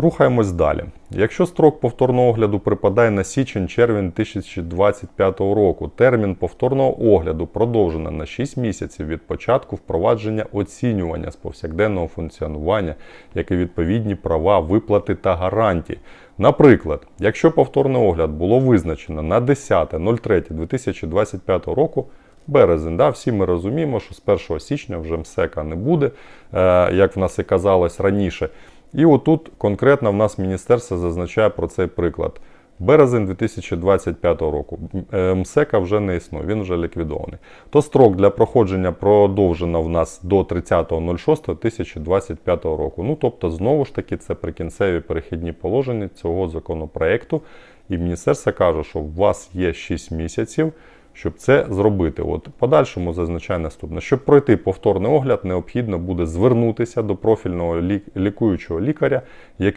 Рухаємось далі. Якщо строк повторного огляду припадає на січень-червень 2025 року, термін повторного огляду продовжено на 6 місяців від початку впровадження оцінювання з повсякденного функціонування, як і відповідні права, виплати та гарантії. Наприклад, якщо повторний огляд було визначено на 10.03.2025 року, березень, да, всі ми розуміємо, що з 1 січня вже МСЕКа не буде, е, як в нас і казалось раніше. І отут конкретно в нас міністерство зазначає про цей приклад. Березень 2025 року Е, МСЕКа вже не існує, він вже ліквідований. То строк для проходження продовжено в нас до 30.06.2025 року. Ну тобто, знову ж таки, це прикінцеві перехідні положення цього законопроекту. І міністерство каже, що у вас є 6 місяців, щоб це зробити. От подальшому зазначає наступне: щоб пройти повторний огляд, необхідно буде звернутися до профільного лік- лікуючого лікаря, який